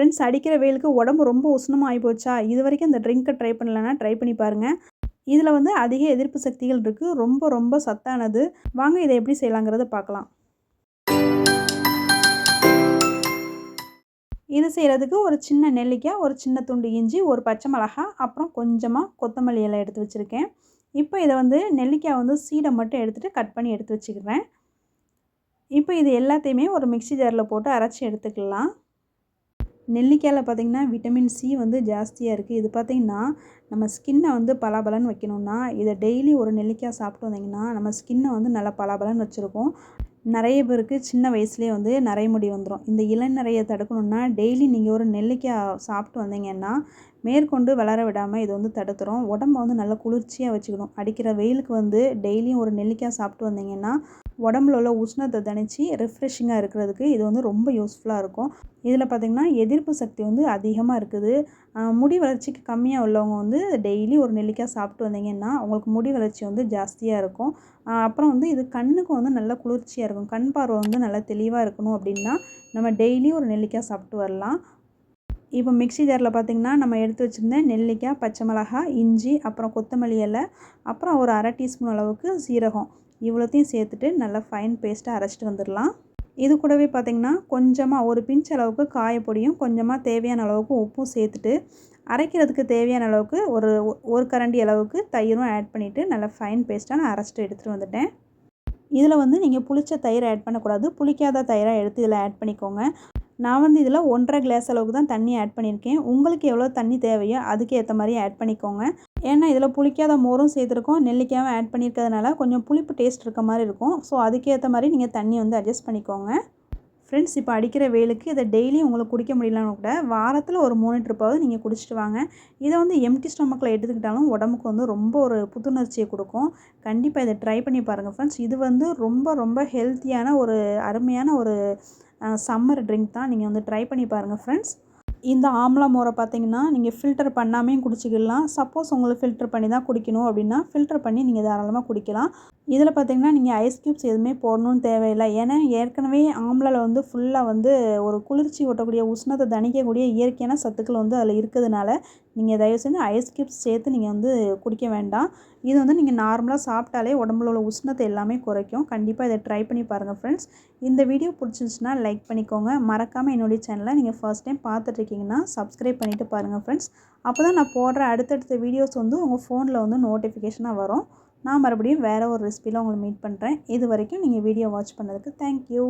Friends அடிக்கிற வெயிலுக்கு உடம்பு ரொம்ப உஷ்ணமாக ஆகி போச்சா? இது வரைக்கும் இந்த ட்ரிங்க்கை ட்ரை பண்ணலன்னா ட்ரை பண்ணி பாருங்கள் இதில் வந்து அதிக எதிர்ப்பு சக்திகள் இருக்குது ரொம்ப ரொம்ப சத்தானது. வாங்க இதை எப்படி செய்யலாங்கிறத பார்க்கலாம். இது செய்கிறதுக்கு ஒரு சின்ன நெல்லிக்காய் ஒரு சின்ன துண்டு இஞ்சி ஒரு பச்சை மிளகா அப்புறம் கொஞ்சமாக கொத்தமல்லி இலை எடுத்து வச்சுருக்கேன். இப்போ இதை வந்து நெல்லிக்காய் வந்து சீடை மட்டும் எடுத்துகிட்டு கட் பண்ணி எடுத்து வச்சுக்கிறேன். இப்போ இது எல்லாத்தையுமே ஒரு மிக்சி ஜாரில் போட்டு அரைச்சி எடுத்துக்கலாம். நெல்லிக்காயில் பார்த்திங்கன்னா விட்டமின் சி வந்து ஜாஸ்தியாக இருக்குது இது பார்த்திங்கன்னா நம்ம ஸ்கின்னை வந்து பலாபலன்னு வைக்கணும்னா இதை டெய்லி ஒரு நெல்லிக்காய் சாப்பிட்டு வந்திங்கன்னா நம்ம ஸ்கின்னை வந்து நல்லா பலாபலன்னு வச்சுருக்கோம். நிறைய பேருக்கு சின்ன வயசுலேயே வந்து நிறைய முடி வந்துடும் இந்த இளநறையை தடுக்கணுன்னா டெய்லி நீங்கள் ஒரு நெல்லிக்காய் சாப்பிட்டு வந்தீங்கன்னா மேற்கொண்டு வளர விடாமல் இது வந்து தடுத்துரும். உடம்ப வந்து நல்லா குளிர்ச்சியாக வச்சுக்கணும். அடிக்கிற வெயிலுக்கு வந்து டெய்லியும் ஒரு நெல்லிக்காய் சாப்பிட்டு வந்தீங்கன்னா உடம்புல உள்ள உஷ்ணத்தை தணித்து ரெஃப்ரெஷிங்காக இருக்கிறதுக்கு இது வந்து ரொம்ப யூஸ்ஃபுல்லாக இருக்கும். இதில் பார்த்திங்கன்னா எதிர்ப்பு சக்தி வந்து அதிகமாக இருக்குது. முடி வளர்ச்சிக்கு கம்மியாக உள்ளவங்க வந்து டெய்லி ஒரு நெல்லிக்காய் சாப்பிட்டு வந்தீங்கன்னா உங்களுக்கு முடி வளர்ச்சி வந்து ஜாஸ்தியாக இருக்கும். அப்புறம் வந்து இது கண்ணுக்கும் வந்து நல்லா குளிர்ச்சியாக இருக்கும். கண் பார்வை வந்து நல்லா தெளிவாக இருக்கணும் அப்படின்னா நம்ம டெய்லி ஒரு நெல்லிக்காய் சாப்பிட்டு வரலாம். இப்போ மிக்சி ஜாரில் பார்த்திங்கன்னா நம்ம எடுத்து வச்சுருந்த நெல்லிக்காய் பச்சை மிளகாய் இஞ்சி அப்புறம் கொத்தமல்லி இலை அப்புறம் ஒரு அரை டீஸ்பூன் அளவுக்கு சீரகம். இவ்வளோத்தையும் சேர்த்துட்டு நல்லா ஃபைன் பேஸ்ட்டாக அரைச்சிட்டு வந்துடலாம். இது கூடவே பார்த்திங்கன்னா கொஞ்சமாக ஒரு பிஞ்ச் அளவுக்கு காயப்பொடியும் கொஞ்சமாக தேவையான அளவுக்கு உப்பும் சேர்த்துட்டு அரைக்கிறதுக்கு தேவையான அளவுக்கு ஒரு ஒரு கரண்டி அளவுக்கு தயிரும் ஆட் பண்ணிவிட்டு நல்லா ஃபைன் பேஸ்ட்டாக நான் அரைச்சிட்டு எடுத்துகிட்டு வந்துட்டேன். இதில் வந்து நீங்கள் புளிச்ச தயிர் ஆட் பண்ணக்கூடாது. புளிக்காத தயிராக எடுத்து இதில் ஆட் பண்ணிக்கோங்க. நான் வந்து இதில் ஒன்றரை கிளாஸ் அளவுக்கு தான் தண்ணி ஆட் பண்ணியிருக்கேன். உங்களுக்கு எவ்வளோ தண்ணி தேவையோ அதுக்கு ஏற்ற மாதிரி ஆட் பண்ணிக்கோங்க. ஏன்னா இதில் புளிக்காத மோரும் சேர்த்துருக்கோம். நெல்லிக்காயும் ஆட் பண்ணியிருக்கிறதுனால கொஞ்சம் புளிப்பு டேஸ்ட் இருக்க மாதிரி இருக்கும். ஸோ அதுக்கேற்ற மாதிரி நீங்கள் தண்ணி வந்து அட்ஜஸ்ட் பண்ணிக்கோங்க. ஃப்ரெண்ட்ஸ் இப்போ அடிக்கிற வெயிலுக்கு இதை டெய்லியும் உங்களுக்கு குடிக்க முடியலன்னு கூட வாரத்தில் ஒரு மூணு ட்ரிப்பாவது நீங்கள் குடிச்சிட்டு வாங்க. இதை வந்து எம்டி ஸ்டொமக்கில் எடுத்துக்கிட்டாலும் உடம்புக்கு வந்து ரொம்ப ஒரு புத்துணர்ச்சியை கொடுக்கும். கண்டிப்பாக இதை ட்ரை பண்ணி பாருங்கள் ஃப்ரெண்ட்ஸ் இது வந்து ரொம்ப ரொம்ப ஹெல்த்தியான ஒரு அருமையான ஒரு சம்மர் ட்ரிங்க் தான். நீங்கள் வந்து ட்ரை பண்ணி பாருங்கள் ஃப்ரெண்ட்ஸ் இந்த ஆம்லா மோரை பார்த்தீங்கன்னா நீங்கள் ஃபில்டர் பண்ணாமையும் குடிச்சிக்கலாம் சப்போஸ் உங்களுக்கு ஃபில்டர் பண்ணி தான் குடிக்கணும் அப்படின்னா ஃபில்டர் பண்ணி நீங்கள் தாராளமாக குடிக்கலாம். இதில் பார்த்தீங்கன்னா நீங்கள் ஐஸ் க்யூப்ஸ் எதுவுமே போடணும்னு தேவையில்லை. ஏன்னா ஏற்கனவே ஆம்லாவில் வந்து ஃபுல்லாக வந்து ஒரு குளிர்ச்சி ஓட்டக்கூடிய உஷ்ணத்தை தணிக்கக்கூடிய இயற்கையான சத்துக்கள் வந்து அதில் இருக்கிறதுனால நீங்கள் தயவு செஞ்சு ஐஸ் க்யூப்ஸ் சேர்த்து நீங்கள் வந்து குடிக்க வேண்டாம். இது வந்து நீங்கள் நார்மலாக சாப்பிட்டாலே உடம்புல உள்ள உஷ்ணத்தை எல்லாமே குறைக்கும். கண்டிப்பாக இதை ட்ரை பண்ணி பாருங்கள் ஃப்ரெண்ட்ஸ் இந்த வீடியோ பிடிச்சிருந்துச்சுன்னா லைக் பண்ணிக்கோங்க. மறக்காமல் என்னுடைய சேனலை நீங்கள் ஃபர்ஸ்ட் டைம் பார்த்துட்ருக்கீங்கன்னா சப்ஸ்கிரைப் பண்ணிவிட்டு பாருங்கள் ஃப்ரெண்ட்ஸ் அப்போ தான் நான் போடுற அடுத்தடுத்த வீடியோஸ் வந்து உங்கள் ஃபோனில் வந்து நோட்டிஃபிகேஷனாக வரும். நான் மறுபடியும் வேறு ஒரு ரெசிபியில் உங்களை மீட் பண்ணுறேன் இது வரைக்கும் நீங்கள் வீடியோ வாட்ச் பண்ணதுக்கு தேங்க்யூ